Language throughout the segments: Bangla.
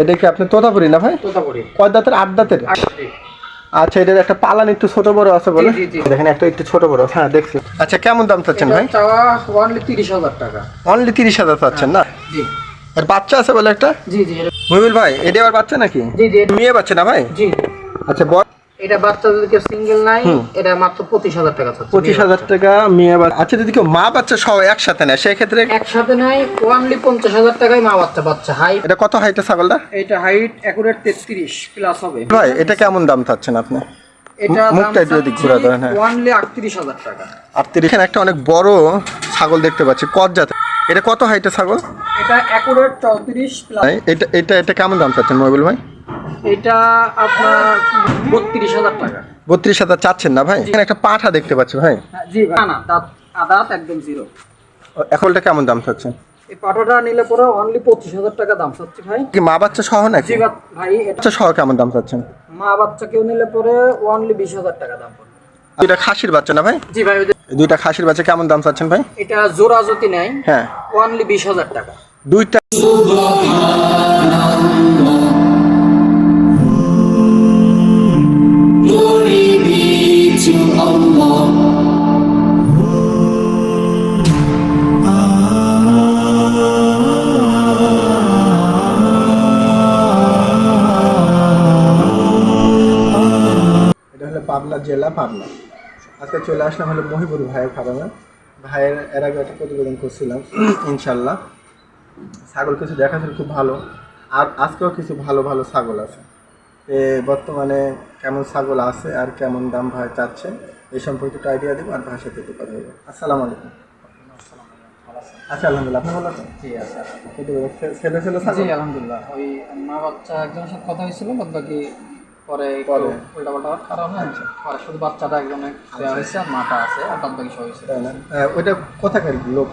এটা কি আপনি তোতাপুরি না ভাই? তোতাপুরি। কয় দাঁতের? আট দাঁতের? আচ্ছা এটার একটা পালান একটু ছোট বড় আছে বলে। দেখেন একটা একটু ছোট বড়। হ্যাঁ দেখছি। আচ্ছা কেমন দাম চাচ্ছেন ভাই? অনলি তিরিশ হাজার টাকা। অনলি তিরিশ হাজার চাচ্ছেন না? জি। আর বাচ্চা আছে বলে একটা? জি জি মুবিল ভাই এটা আবার বাচ্চা নাকি? জি জি মেয়ে বাচ্চা না ভাই? জি। আচ্ছা বড় এটা বাচ্চা যদি কেউ সিঙ্গেল নাই এটা মাত্র পঁচিশ হাজার টাকা চাচ্ছে। পঁচিশ হাজার টাকা মেয়ে বাচ্চা আচ্ছা যদি কেউ মা বাচ্চা সহ একসাথে নেয় সেক্ষেত্রে একসাথে নাই ওয়ানলি পঞ্চাশ হাজার টাকায় মা বাচ্চা বাচ্চা। হাই এটা কত হাইটের ছাগলটা? এটা হাইট অ্যাকুরেট তেত্রিশ প্লাস হবে। ভাই এটা কেমন দাম চাচ্ছেন আপনি? এটা মুখটা একটু এদিক ঘুরা ধরেন, হ্যাঁ। ওয়ানলি আটত্রিশ হাজার টাকা। আটত্রিশ এখানে একটা অনেক বড় ছাগল দেখতে পাচ্ছি কত এটা কত হাইটের ছাগল? এটা প্লাস এটা এটা এটা কেমন দাম চাচ্ছেন মবিল ভাই? এটা আপনার বত্রিশ হাজার টাকা। বত্রিশ হাজার চাচ্ছেন না ভাই? এখানে একটা পাঠা দেখতে পাচ্ছি ভাই। হ্যাঁ, জি ভাই। না না দাঁত আদাত একদম জিরো এখনটা কেমন দাম চাচ্ছেন? এই পাটোটা নিলে পরে অনলি পঁচিশ হাজার টাকা দাম চাচ্ছি ভাই। কি মা বাচ্চা সহ নাকি? জি ভাই বাচ্চা সহ কেমন দাম চাচ্ছেন? মা বাচ্চা কেউ নিলে পরে অনলি বিশ হাজার টাকা দাম পড়বে। দুইটা খাসির বাচ্চা না ভাই? জি ভাই দুইটা খাসির বাচ্চা কেমন দাম চাচ্ছেন ভাই? এটা জোড়া যদি নেয় হ্যাঁ। অনলি বিশ হাজার টাকা। দুইটা পাবনা জেলা পাবনা। আজকে চলে আসলাম হলো মহিবুর ভাইয়ের ফার্মে ভাইয়ের এর আগে একটা প্রতিবেদন করছিলাম ইনশাল্লাহ ছাগল কিছু দেখাচ্ছিল খুব ভালো। আর আজকেও কিছু ভালো ভালো ছাগল আছে। এ বর্তমানে কেমন ছাগল আছে আর কেমন দাম ভাই চাচ্ছে এই সম্পর্কে একটু আইডিয়া দেবো আর সাথে একটু কথা বলব। আসসালামু আলাইকুম। আচ্ছা আলহামদুলিল্লাহ। আপনি ভালো আছেন? জি আছে। একটু বলুন, ছে- ছেলে ছেলে ছাগল? আলহামদুলিল্লাহ। ওই মা বাচ্চা একজনের সাথে কথা হয়েছিল বাদ বাকি পরে কারণে শুধু বাচ্চাটা দেওয়া হয়েছে আর মাটা আছে আর বাদ বাকি সব হয়েছে। তাই না? আহ, ওইটা কোথাকার লোক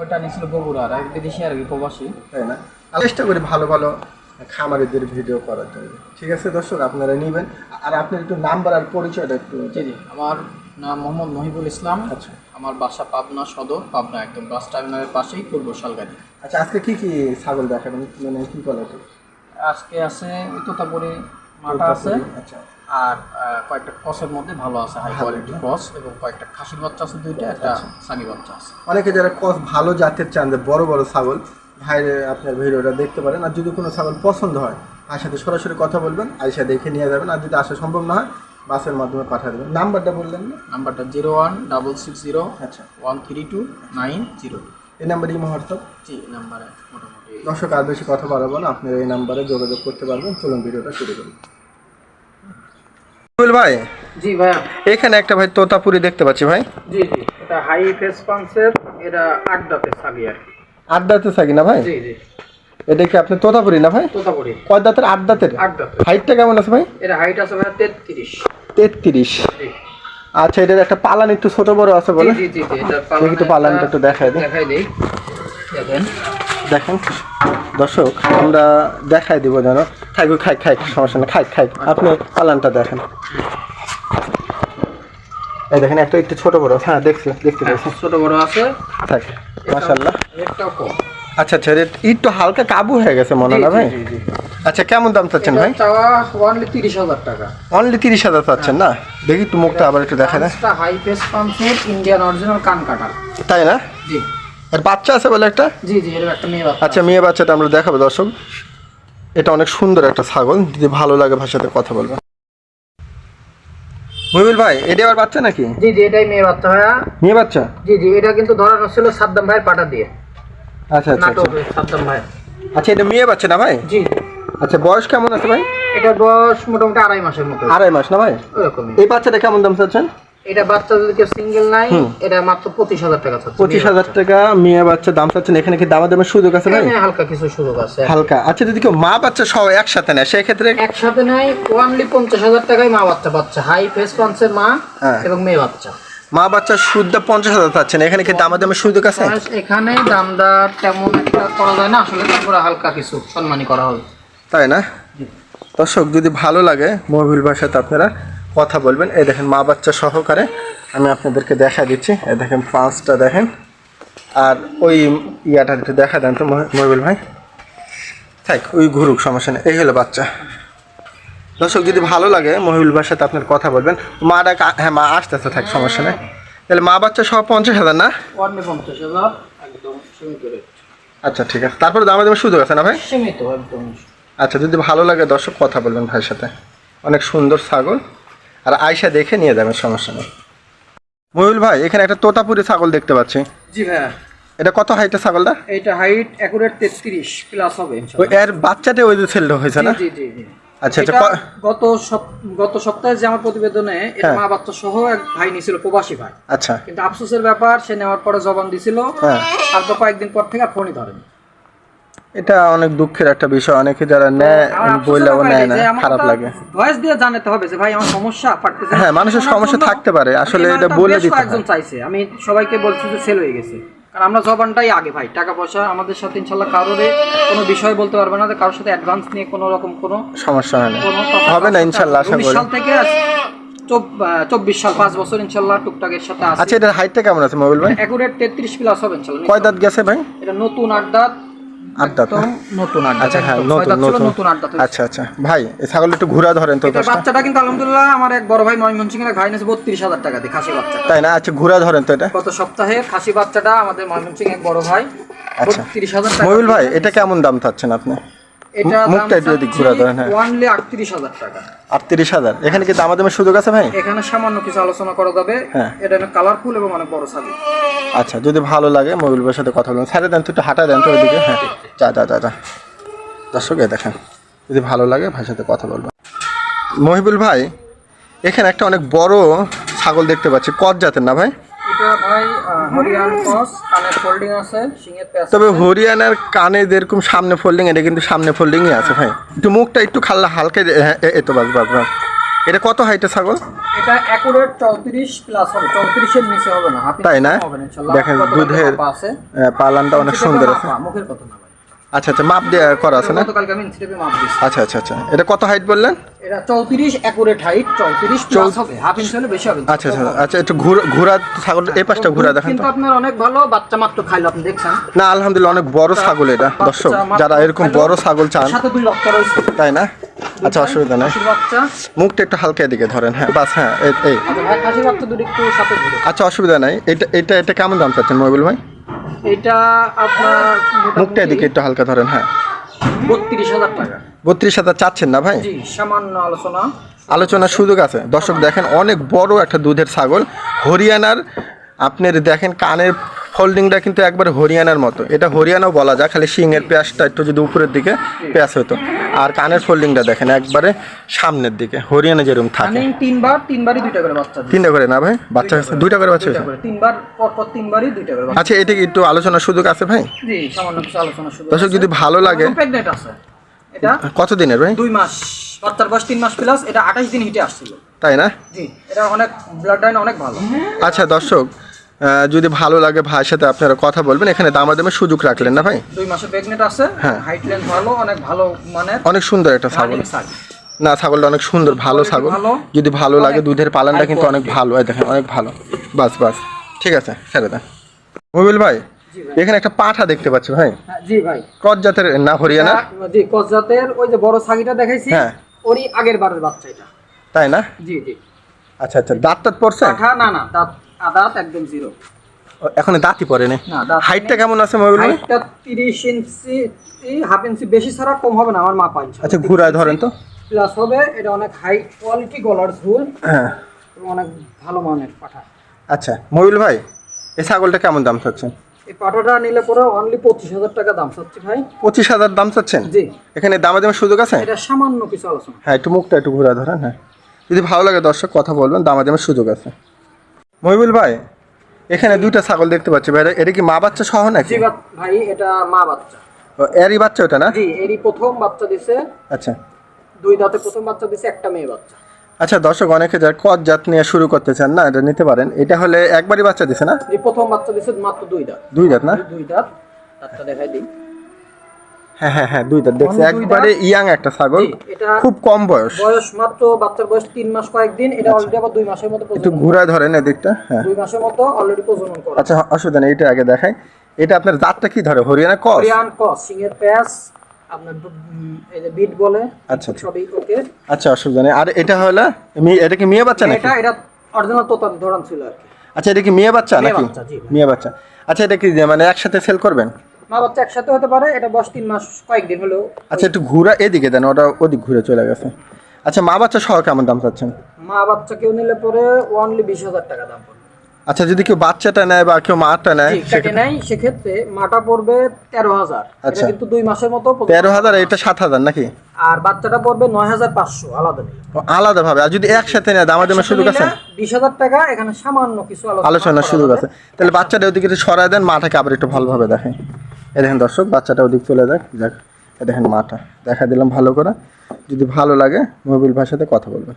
ওইটা নিয়েছিল বগুড়ার এক বিদেশি আর কি প্রবাসী। তাই না? চেষ্টা করি ভালো ভালো খামারিদের ভিডিও করার জন্য। ঠিক আছে দর্শক আপনারা নেবেন। আর আপনার একটু নাম্বার আর পরিচয়টা একটু জি জি। আমার নাম মোহাম্মদ মহিবুল ইসলাম। আচ্ছা। আমার বাসা পাবনা সদর পাবনা একদম বাস টার্মিনালের পাশেই পূর্ব শালগাড়ি। আচ্ছা আজকে কি কি ছাগল দেখাবেন? মানে কি কোয়ালিটি আজকে আছে তোতাপুরি মাটা আছে। আচ্ছা। আর কয়েকটা ক্রসের মধ্যে ভালো আছে হাই কোয়ালিটি ক্রস এবং কয়েকটা খাসির বাচ্চা আছে দুইটা একটা সানি বাচ্চা আছে। অনেকে যারা কস ভালো জাতের চান যে বড় বড় ছাগল ভাইরে আপনার ভিডিওটা দেখতে পারেন। আর যদি কোনো ছাগল পছন্দ হয় তার সাথে সরাসরি কথা বলবেন আইসা দেখে নিয়ে যাবেন। আর যদি আসা সম্ভব না হয় বাসের মাধ্যমে পাঠিয়ে দেবেন। নাম্বারটা বললেন না? নাম্বারটা zero one double six zero আচ্ছা। One three two nine zero এই নাম্বারই হোয়াটসঅ্যাপ? জি নাম্বারে মোটামুটি। দর্শক আর বেশি কথা বাড়াবো না আপনারা এই নাম্বারে যোগাযোগ করতে পারবেন। চলুন ভিডিওটা শুরু রুবেল ভাই জি ভাইয়া। এখানে একটা ভাই তোতাপুরি দেখতে পাচ্ছি ভাই। জি জি এটা হাই ফেস পান্সের এটা দাঁতের সাগি আর কি। দাঁতের থাকি না ভাই? জি জি। এটা কি আপনি তোতাপুরি না ভাই? তোতাপুরি। কয় দাঁতের? আট দাঁতের? আট দাঁতের। হাইটটা কেমন আছে ভাই? এটা হাইট আছে ভাইয়া তেত্রিশ। তেত্রিশ। আচ্ছা এটার একটা পালান একটু ছোট বড় আছে বলে? জি জি জি এটা দেখি একটু পালানটা একটু দেখাই দিই। দেখাই দিই। দেখেন। দেখেন। দর্শক আমরা দেখাই দিব যেন। খাই খাই খাই সমস্যা নেই খাই খাই। আপনি পালানটা দেখেন। এই দেখেন একটা একটু ছোট বড় হ্যাঁ দেখছি দেখতে হ্যাঁ, পেয়েছি ছোট বড় আছে। থাক রেটটাও কম। আচ্ছা আচ্ছা রেট একটু হালকা কাবু হয়ে গেছে মনে হয় ভাই। আচ্ছা কেমন দাম চাচ্ছেন ভাই? অনলি তিরিশ হাজার টাকা। অনলি তিরিশ হাজার চাচ্ছেন না? দেখি একটু মুখটা আবার একটু দেখা দেয় হাই ফেস পাম্পের ইন্ডিয়ান অরিজিনাল কান কাটা তাই না? জি। আর বাচ্চা আছে বলে একটা? জি জি এরকম একটা মেয়ে বাচ্চা আচ্ছা মেয়ে বাচ্চাটা আমরা দেখাবো দর্শক। এটা অনেক সুন্দর একটা ছাগল যদি ভালো লাগে ভাষাতে কথা বলব। মহিবুল ভাই এটা আবার বাচ্চা নাকি? জি জি এটাই মেয়ে বাচ্চা ভাইয়া। মেয়ে বাচ্চা? জি জি এটা কিন্তু ধরানো ছিল সাদ্দাম ভাইয়ের পাটা দিয়ে। আচ্ছা আচ্ছা আচ্ছা। সাদ্দাম ভাই। আচ্ছা এটা মেয়ে বাচ্চা না ভাই? জি। আচ্ছা বয়স কেমন আছে ভাই? এটা বয়স মোটামুটি আড়াই মাসের মতো। আড়াই মাস না ভাই? ওরকমই। এই বাচ্চাটা কেমন দাম চাচ্ছেন? এটা বাচ্চা যদি কেউ সিঙ্গেল নাই এটা মাত্র পঁচিশ হাজার টাকা চাচ্ছে পঁচিশ হাজার টাকা মেয়ে বাচ্চা দাম চাচ্ছেন। এখানে কি দামা দামের সুযোগ আছে ভাই? হালকা কিছু সুযোগ আছে। হালকা। আচ্ছা যদি কেউ মা বাচ্চা সহ একসাথে নেয় সেক্ষেত্রে একসাথে নাই ওয়ানলি পঞ্চাশ হাজার টাকায় মা বাচ্চা বাচ্চা। হাই ফেস পান্সের মা হ্যাঁ। এবং মেয়ে বাচ্চা। মা বাচ্চা শুদ্ধ পঞ্চাশ হাজার চাচ্ছেন এখানে কি দামা দামের সুযোগ আছে? এখানে দামদার তেমন একটা করা যায় না। আসলে তারপরে হালকা কিছু সম্মানী করা হবে। তাই না? দর্শক যদি ভালো লাগে মহিবুল ভাষাতে আপনারা কথা বলবেন। এই দেখেন মা বাচ্চা সহকারে আমি আপনাদেরকে দেখা দিচ্ছি। এই দেখেন পাঁচটা দেখেন। আর ওই ইয়াটা একটু দেখা দেন তো মহি- মহিবুল ভাই। থাক ওই ঘুরুক সমস্যা নেই। এই হলো বাচ্চা। দর্শক যদি ভালো লাগে মহিবুল ভাইয়ের সাথে আপনার কথা বলবেন মাটা হ্যাঁ মা আসতেছে থাক সমস্যা নেই। তাহলে মা বাচ্চা সব পঞ্চাশ হাজার না? পঞ্চাশ হাজার। আচ্ছা ঠিক আছে। তারপরে দামে দামে সুযোগ আছে না ভাই? সীমিত একদম। আচ্ছা যদি ভালো লাগে দর্শক কথা বলবেন ভাইয়ের সাথে। অনেক সুন্দর ছাগল। আর আয়সা দেখে নিয়ে যাবেন সমস্যা নেই। মহিবুল ভাই এখানে একটা তোতাপুরি ছাগল দেখতে পাচ্ছি। জি ভাইয়া। এটা কত হাইটের ছাগলটা? এইটা হাইট অ্যাকুরেট তেত্রিশ প্লাস হবে এর বাচ্চাটা ওই যে ছেলেটা হয়েছে না? জি জি জি। আচ্ছা আচ্ছা এটা গত গত সপ্তাহে যে আমার প্রতিবেদনে এটা হ্যাঁ। মা বাচ্চা সহ এক ভাই নিয়েছিল প্রবাসী ভাই। আচ্ছা। কিন্তু আফসোসের ব্যাপার সে নেওয়ার পরে জবান দিছিল। হ্যাঁ। তারপর কয়েকদিন পর থেকে ফোনই ধরেনি। এটা অনেক দুঃখের একটা বিষয়। অনেকে যারা নেয় বইলেও নেয় না খারাপ লাগে। ভয়েস দিয়ে জানাতে হবে যে ভাই আমার সমস্যা পারতেছে হ্যাঁ, মানুষের সমস্যা থাকতে পারে। আসলে এটা বলে দিতে। কয়েকজন চাইছে। আমি সবাইকে বলছি যে সেল হয়ে গেছে। কারণ আমরা জবানটাই আগে ভাই। টাকা পয়সা আমাদের সাথে ইনশাল্লাহ কারোরে কোনো বিষয় বলতে পারবে না কারোর সাথে অ্যাডভান্স নিয়ে কোনো রকম কোনো সমস্যা হয় না। হবে না ইনশাল্লাহ আশা করি। সাল থেকে চব- চব্বিশ সাল পাঁচ বছর ইনশাল্লাহ টুকটাকের সাথে আছে। আচ্ছা এটার হাইটটা কেমন আছে মোবাইল ভাই? অ্যাকুরেট তেত্রিশ প্লাস হবে ইনশাল্লাহ কয় দাঁত গেছে ভাই? এটা নতুন আট দাঁত। নতুন আড্ডা আচ্ছা হ্যাঁ নতুন নতুন। আড্ডা আচ্ছা আচ্ছা। ভাই এই ছাগল একটু ঘুরা ধরেন তো বাচ্চাটা কিন্তু আলহামদুলিল্লাহ আমার এক বড় ভাই এর ঘাই বত্রিশ হাজার টাকা দিয়ে খাসি বাচ্চা তাই না? আচ্ছা ঘুরা ধরেন তো এটা। গত সপ্তাহে খাসি বাচ্চাটা আমাদের এক বড় ভাই আচ্ছা। বত্রিশ হাজার টাকা ভাই এটা কেমন দাম থাকছেন আপনি? এটা মুখটা একটু এদিক ঘুরা ধরেন, হ্যাঁ। ওয়ানলি আটত্রিশ হাজার টাকা। আটত্রিশ হাজার। এখানে কি দামাদামের সুযোগ আছে ভাই? এখানে সামান্য কিছু আলোচনা করা যাবে। হ্যাঁ। এটা কালারফুল এবং অনেক বড় সাবি আচ্ছা যদি ভালো লাগে মবিল ভাইয়ের সাথে কথা বলবেন স্যারে দেন তো একটু হাঁটা দেন তো ওইদিকে। হ্যাঁ। যা যা যা যা। দর্শক দেখেন। যদি ভালো লাগে ভাইয়ের সাথে কথা বলবেন। মহিবুল ভাই এখানে একটা অনেক বড় ছাগল দেখতে পাচ্ছি। কত জাতের না ভাই? ভাই হরিয়ান কস কানের ফোল্ডিং আছে সিংহের প্যাচ তবে হরিয়ানার কানে যেরকম সামনে ফোল্ডিং এটা কিন্তু সামনে ফোল্ডিংই আছে ভাই। একটু মুখটা একটু খাল্লা হালকা এত এ বাস বাস বাস। এটা কত হাইটে ছাগল? এটা অ্যাকুরেট চৌত্রিশ প্লাস হবে চৌত্রিশের নিচে হবে না তাই না? দেখেন দুধের মাপা পালানটা অনেক সুন্দর আছে। মুখের কথা না আচ্ছা আচ্ছা মাপ দিয়ে করা আছে না? গতকালকে আমি ইঞ্চি মাপ দিচ্ছি আচ্ছা আচ্ছা আচ্ছা। এটা কত হাইট বললেন? এটা চৌত্রিশ অ্যাকুরেট হাইট চৌত্রিশ প্লাস হবে। হাফ ইঞ্চি হলে বেশি হবে। আচ্ছা আচ্ছা আচ্ছা একটু ঘুরা ঘুরা ছাগল এই পাশটা ঘুরা দেখেন কিন্তু আপনার অনেক ভালো বাচ্চা মাত্র খাইলো আপনি দেখছেন। না আলহামদুলিল্লাহ অনেক বড় ছাগল এটা। দর্শক যারা এরকম বড় ছাগল চান সাথে দুই বাচ্চা রয়েছে। তাই না? আচ্ছা অসুবিধা নেই। মুখটা একটু হালকা এদিকে ধরেন হ্যাঁ বাস হ্যাঁ এই- আচ্ছা আচ্ছা অসুবিধা নাই। এটা এটা এটা কেমন দাম চাচ্ছেন মবিল ভাই? এটা আপনার মুখটা এদিকে একটু হালকা ধরেন হ্যাঁ। বত্রিশ হাজার টাকা। বত্রিশ হাজার চাচ্ছেন না ভাই? জি সামান্য আলোচনা। আলোচনার সুযোগ আছে। দর্শক দেখেন অনেক বড় একটা দুধের ছাগল। হরিয়ানার আপনার দেখেন কানের ফোল্ডিংটা কিন্তু একবার হরিয়ানার মতো। এটা হরিয়ানাও বলা যায় খালি শিংয়ের পেঁয়াজটা একটু যদি উপরের দিকে পেঁয়াজ হতো আর কানের ফোল্ডিংটা দেখেন একবারে সামনের দিকে হরিয়ানা যেরকম থাকে। তিনবার তিনবারই দুইটা করে বাচ্চা তিনটা করে না ভাই? বাচ্চা হয়েছে দুইটা করে বাচ্চা হয়েছে? তিনবার পর পর তিনবারই দুইটা করে বাচ্চা আচ্ছা এটা কি একটু আলোচনার সুযোগ আছে ভাই? জি সামান্য কিছু আলোচনা শুরু দর্শক যদি ভালো লাগে প্রেগনেন্ট আছে। এটা কত দিনের ভাই? দুই মাস। বাচ্চার বয়স তিন মাস প্লাস এটা আঠাশ দিন হিটে আসছিল। তাই না? জি এটা অনেক ব্লাড লাইন অনেক ভালো। আচ্ছা দর্শক যদি ভালো লাগে ভাইয়ের সাথে আপনারা কথা বলবেন এখানে দামাদামের সুযোগ রাখলেন না ভাই? দুই মাসের প্রেগনেন্ট আছে হ্যাঁ। হাইট লেন্থ ভালো অনেক ভালো মানে অনেক সুন্দর একটা ছাগল। না ছাগলটা অনেক সুন্দর ভালো ছাগল। যদি ভালো লাগে দুধের পালনটা কিন্তু অনেক ভালো। এই দেখেন অনেক ভালো। বাস বাস। ঠিক আছে ছেড়ে দেন। মোবিল ভাই এখানে একটা পাঠা দেখতে পাচ্ছি ভাই। জি ভাই। ক্রস জাতের না হরিয়ানা? জি কজাতের ওই যে বড় ছাগিটা দেখাইছি হ্যাঁ। ওরই আগের বারের বাচ্চা এটা। তাই না? জি জি। আচ্ছা আচ্ছা দাঁত টাত পড়ছে? না না দাঁত আদাত একদম জিরো এখনও দাঁতই পড়ে না। হাইটটা কেমন আছে ভাই? হাইটটা তিরিশ ইঞ্চি হাফ ইঞ্চি বেশি ছাড়া কম হবে না আমার মা পাঁচ আচ্ছা ঘুরায় ধরেন তো। প্লাস হবে এটা অনেক হাই কোয়ালিটি গলার ঝুল। হ্যাঁ। অনেক ভালো মানের পাঠা। আচ্ছা মোবিল ভাই এই ছাগলটা কেমন দাম চাচ্ছেন? এই পাঠাটা নিলে পরে অনলি পঁচিশ হাজার টাকা দাম চাচ্ছি ভাই। পঁচিশ হাজার দাম চাচ্ছেন? জি। এখানে দামে দামের সুযোগ আছে? এটা সামান্য কিছু আলোচনা। হ্যাঁ একটু মুখটা একটু ঘুরা ধরেন হ্যাঁ। যদি ভালো লাগে দর্শক কথা বলবেন দামাদামের সুযোগ আছে। মহিবুল ভাই এখানে দুইটা ছাগল দেখতে পাচ্ছি ভাই। এটা কি মা বাচ্চা সহ নাকি? জি ভাই এটা মা বাচ্চা। এরই বাচ্চা ওটা না? জি এরই প্রথম বাচ্চা দিছে। আচ্ছা। দুই দাঁতে প্রথম বাচ্চা দিছে একটা মেয়ে বাচ্চা। আচ্ছা দর্শক অনেকে যার কত জাত নিয়ে শুরু করতে চান না এটা নিতে পারেন। এটা হলে একবারই বাচ্চা দিছে না? প্রথম বাচ্চা দিছে মাত্র দুই দাঁত। দুই দাঁত না? দুই দাঁত। দাঁতটা দেখাই দিই। হ্যাঁ হ্যাঁ হ্যাঁ দুই দেখছি একবারে ইয়াং একটা ছাগল। খুব কম বয়স। বয়স মাত্র বাচ্চার বয়স তিন মাস কয়েকদিন। এটা অলরেডি আবার দুই মাসের মতো একটু ঘুরায় ধরেন এদিকটা হ্যাঁ। দুই মাসের মতো অলরেডি প্রজনন করা। আচ্ছা অসুবিধা নেই এটা আগে দেখাই। এটা আপনার জাতটা কি ধরে? হরিয়ানা কস? কস সিংহের প্যাস আপনার এই যে বিট বলে আচ্ছা আচ্ছা। সবই ওকে। আচ্ছা অসুবিধা নেই আর এটা হলো এটা কি মেয়ে বাচ্চা নাকি? এটা এটা অরিজিনাল তোতার ধরান ছিল আর কি। আচ্ছা এটা কি মেয়ে বাচ্চা নাকি? মেয়ে বাচ্চা। আচ্ছা এটা কি মানে একসাথে সেল করবেন? মা বাচ্চা একসাথে হতে পারে এটা বয়স তিন মাস কয়েকদিন হলো আচ্ছা একটু ঘুরা এদিকে দেন ওটা ওদিক ঘুরে চলে গেছে। আচ্ছা মা বাচ্চা সহ কেমন দাম চাচ্ছেন? মা বাচ্চা কেউ নিলে পরে ওনলি বিশ হাজার টাকা দাম পড়বে। আচ্ছা যদি কেউ বাচ্চাটা নেয় বা কেউ মাটা নেয় কাটে নাই সেক্ষেত্রে মাটা পড়বে তেরো হাজার। আচ্ছা। কিন্তু দুই মাসের মতো। তেরো হাজার এটা সাত হাজার নাকি? আর বাচ্চাটা পড়বে নয় হাজার পাঁচশো আলাদা নিলে। ও, আলাদাভাবে। আর যদি একসাথে নেয় দামা দামের সুযোগ আছে? বিশ হাজার টাকা এখানে সামান্য কিছু আলোচনার সুযোগ আছে। তাহলে বাচ্চাটা ওদিকে সরাই দেন মাটাকে আবার একটু ভালোভাবে দেখেন। এই দেখেন দর্শক বাচ্চাটা ওদিক চলে যাক যাক এই দেখেন মাটা। দেখা দিলাম ভালো করে। যদি ভালো লাগে মোবিল ভাষাতে কথা বলবেন।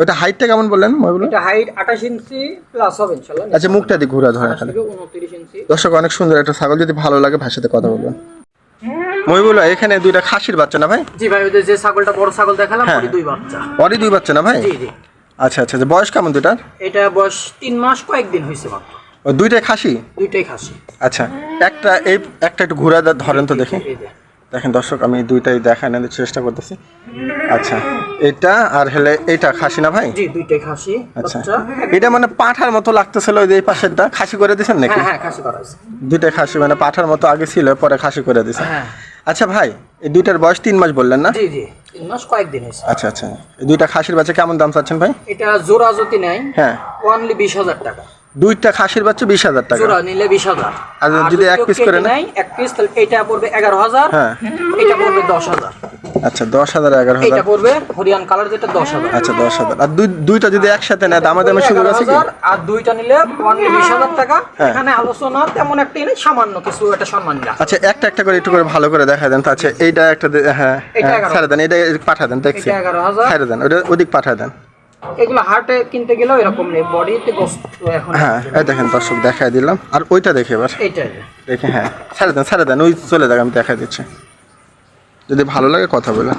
ওইটা হাইটটা কেমন বললেন মহিবুল? এটা হাইট আঠাশ ইঞ্চি প্লাস হবে ইনশাল্লাহ আচ্ছা মুখটা দিয়ে ঘুরে ধরে খালি থেকে উনত্রিশ ইঞ্চি। দর্শক অনেক সুন্দর একটা ছাগল। যদি ভালো লাগে ভাষাতে কথা বলবেন। মহিবুল এখানে দুইটা খাসির বাচ্চা না ভাই? জি ভাই ওদের যে ছাগলটা বড় ছাগল দেখালাম হ্যাঁ। ওরই দুই বাচ্চা। ওরই দুই বাচ্চা না ভাই? জি জি। আচ্ছা আচ্ছা আচ্ছা, বয়স কেমন দুটার এটা বয়স তিন মাস কয়েকদিন হয়েছে মাত্র। দুইটাই খাসি? দুইটাই খাসি। আচ্ছা একটা এই একটা একটু ঘুরে ধরেন তো দেখি। দেখেন দর্শক আমি দুইটাই দেখানোর চেষ্টা করতেছি। আচ্ছা এটা আর হলে এটা খাসি না ভাই? জি দুইটাই খাসি আচ্ছা। এটা মানে পাঠার মতো লাগতেছিল ওই যে এই পাশেরটা খাসি করে দিয়েছেন নাকি? হ্যাঁ হ্যাঁ খাসি করা আছে দুইটাই খাসি মানে পাঠার মতো আগে ছিল পরে খাসি করে দিয়েছে হ্যাঁ। আচ্ছা ভাই এই দুইটার বয়স তিন মাস বললেন না? জি জি তিন মাস কয়েকদিন হয়েছে। আচ্ছা আচ্ছা এই দুইটা খাসির বাচ্চা কেমন দাম চাচ্ছেন ভাই? এটা জোড়া যদি নেয় হ্যাঁ। অনলি বিশ হাজার টাকা। দুইটা খাসির বাচ্চা বিশ হাজার টাকা। জোড়া নিলে বিশ হাজার। আর যদি এক কেটে করে নেয়? এক পিস তাহলে এটা পড়বে এগারো হাজার হ্যাঁ। এটা পড়বে দশ হাজার। আচ্ছা দশ হাজার এগারো হাজার। এটা পড়বে হরিয়ান কালার যেটা দশ হাজার। আচ্ছা দশ হাজার। আর দুই দুইটা যদি একসাথে নেয় দামা দামের সুযোগ আছে কি? আর দুইটা নিলে অনলি বিশ হাজার টাকা। হ্যাঁ। এখানে আলোচনা তেমন একটা নেই সামান্য কিছু একটা সম্মান আচ্ছা একটা একটা করে একটু করে ভালো করে দেখা দেন। আচ্ছা এইটা একটা হ্যাঁ এটা হ্যাঁ, ছেড়ে দেন এটা পাঠা দেন দেখছি। এটা এগারো হাজার। ছেড়ে দেন ওটা ওদিক পাঠা দেন। এগুলো হার্টে কিনতে গেলেও এরকম নেই বডিতে গোস্ত এখন হ্যাঁ এই দেখেন দর্শক দেখাই দিলাম। আর ওইটা দেখে এবার। এইটাই। দেখে হ্যাঁ। ছাড়ে দেন ছাড়ে দেন ওই চলে যাক আমি দেখা দিচ্ছি। যদি ভালো লাগে কথা বলে